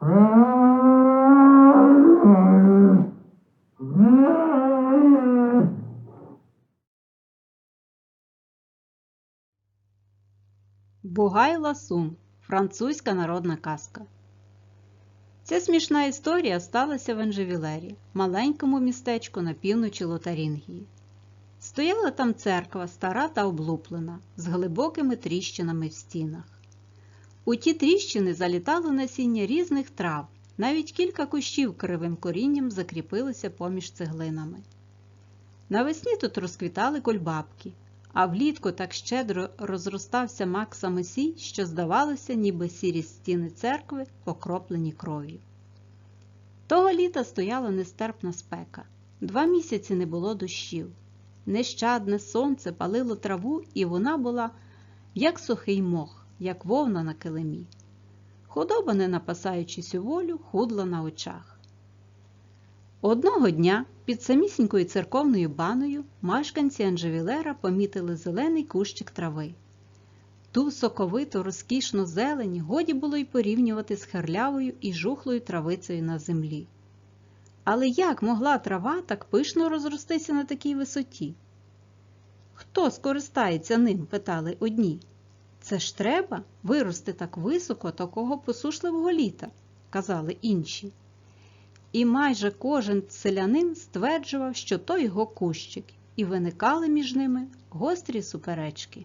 Бугай Ласун. Французька народна казка. Ця смішна історія сталася в Анжевілері, маленькому містечку на півночі Лотарінгії. Стояла там церква стара та облуплена, з глибокими тріщинами в стінах. У ті тріщини залітало насіння різних трав, навіть кілька кущів кривим корінням закріпилися поміж цеглинами. Навесні тут розквітали кульбабки, а влітку так щедро розростався мак самосій, що здавалося, ніби сірі стіни церкви покроплені кров'ю. Того літа стояла нестерпна спека. Два місяці не було дощів. Нещадне сонце палило траву, і вона була, як сухий мох, як вовна на килимі. Худоба, не напасаючись у волю, худла на очах. Одного дня під самісінькою церковною баною мешканці Анжевілера помітили зелений кущик трави. Ту соковиту, розкішну зелень годі було й порівнювати з херлявою і жухлою травицею на землі. Але як могла трава так пишно розростися на такій висоті? Хто скористається ним? питали одні. Це ж треба вирости так високо такого посушливого літа, казали інші. І майже кожен селянин стверджував, що то його кущик, і виникали між ними гострі суперечки.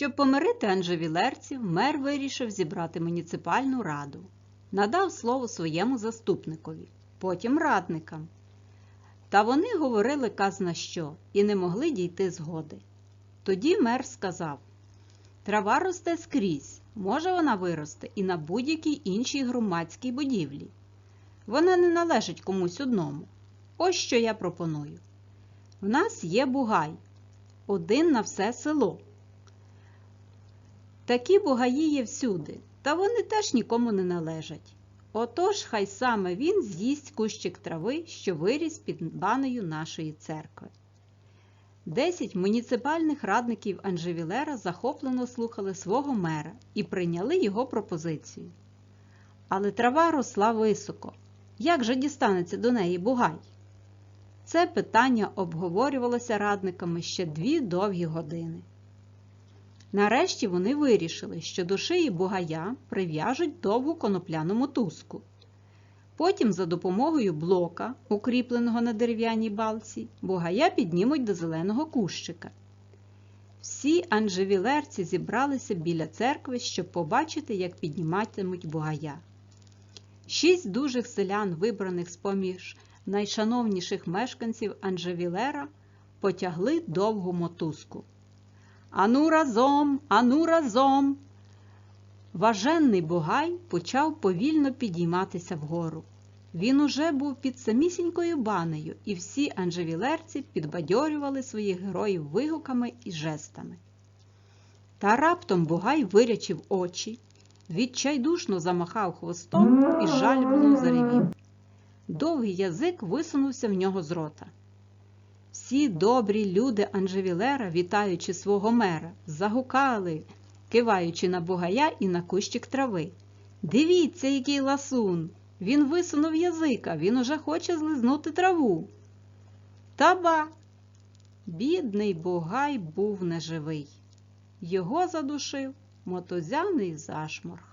Щоб помирити анжевілерців, мер вирішив зібрати муніципальну раду. Надав слово своєму заступникові, потім радникам. Та вони говорили казна що і не могли дійти згоди. Тоді мер сказав: Трава росте скрізь, може вона вирости і на будь-якій іншій громадській будівлі. Вона не належить комусь одному. Ось що я пропоную. В нас є бугай, один на все село. Такі бугаї є всюди, та вони теж нікому не належать. Отож, хай саме він з'їсть кущик трави, що виріс під баною нашої церкви. Десять муніципальних радників Анжевілера захоплено слухали свого мера і прийняли його пропозицію. Але трава росла високо. Як же дістанеться до неї бугай? Це питання обговорювалося радниками ще дві довгі години. Нарешті вони вирішили, що до шиї бугая прив'яжуть довгу конопляну мотузку. Потім за допомогою блока, укріпленого на дерев'яній балці, бугая піднімуть до зеленого кущика. Всі анжевілерці зібралися біля церкви, щоб побачити, як підніматимуть бугая. Шість дужих селян, вибраних з поміж найшановніших мешканців Анжевілера, потягли довгу мотузку. Ану разом, ану разом. Важенний бугай почав повільно підійматися вгору. Він уже був під самісінькою банею, і всі анжевілерці підбадьорювали своїх героїв вигуками і жестами. Та раптом бугай вирячив очі, відчайдушно замахав хвостом і жальбно заревів. Довгий язик висунувся в нього з рота. Всі добрі люди Анжевілера, вітаючи свого мера, загукали, киваючи на бугая і на кущик трави. Дивіться, який ласун! Він висунув язика, він уже хоче злизнути траву. Та ба! Бідний бугай був неживий. Його задушив мотозяний зашморг.